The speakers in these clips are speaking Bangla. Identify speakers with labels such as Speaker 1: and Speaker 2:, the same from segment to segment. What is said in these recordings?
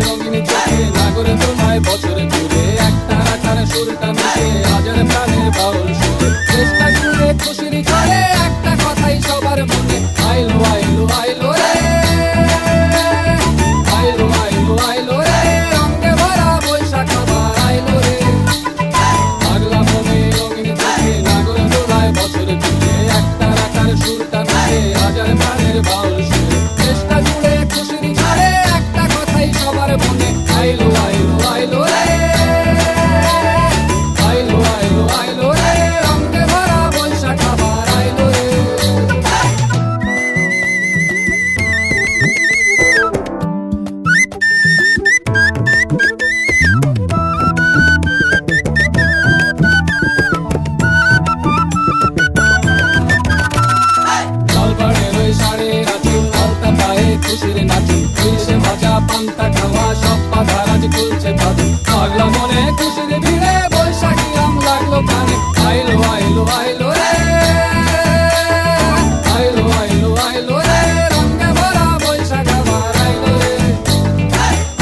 Speaker 1: রঙিন চোখে নাগরে তোমায় বছরে জুড়ে একটা রাখার সুরটা মিশে হাজার প্রাণের বাউল সুরে চেষ্টা জুড়ে খুশির করে একটা কথাই সবার মনে আইলো আইলো আইলো রে আইলো আইলো আইলো রে রঙে ভরা বৈশাখ আবার আইলো রে পাগলা মনে রঙিন চোখে নাগরে দোলায় বছরে জুড়ে একটা রাখার সুরটা মিশে হাজার প্রাণের বাউল খুশির নাচি ইলিশে ভাজা পান্তা খাওয়া, সব বাধা রাজ খুলছে ভাদু পাগলা মনে খুশির ভিড়ে বৈশাখী আম লাগল কানে আইলো আইলো আইলো রে, আইলো আইলো আইলো রে, রঙে ভরা বৈশাখ আবার আইলো রে।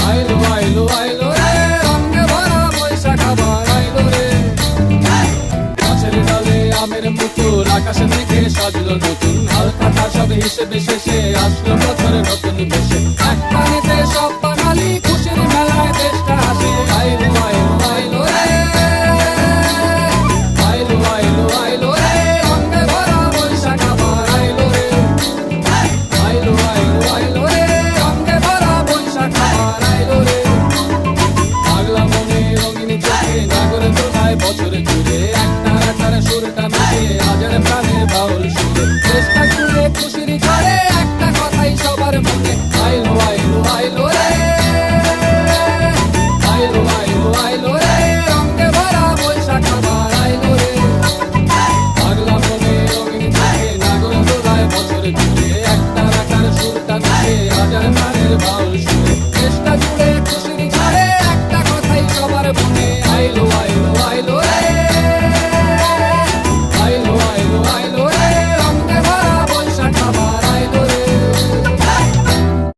Speaker 1: আইলো আইলো আইলো রে, রঙে ভরা বৈশাখ আবার আইলো রে। আমের মুকুর আকাশে মেঘে সাজলো নতুন হালখাতা সব হিসেবে শেষে আসলো বছরের নতুন বেশে এক পানিতে সব বাঙালি খুশির মেলায় দেশটা হাসে আইলো আইলো আইলো রে। আইলো আইলো আইলো রে। রঙে বছরে চেষ্টা জুড়ে খুশির ঝাড়ে একটা কথাই সবার মনে আইলো আইলো আইলো।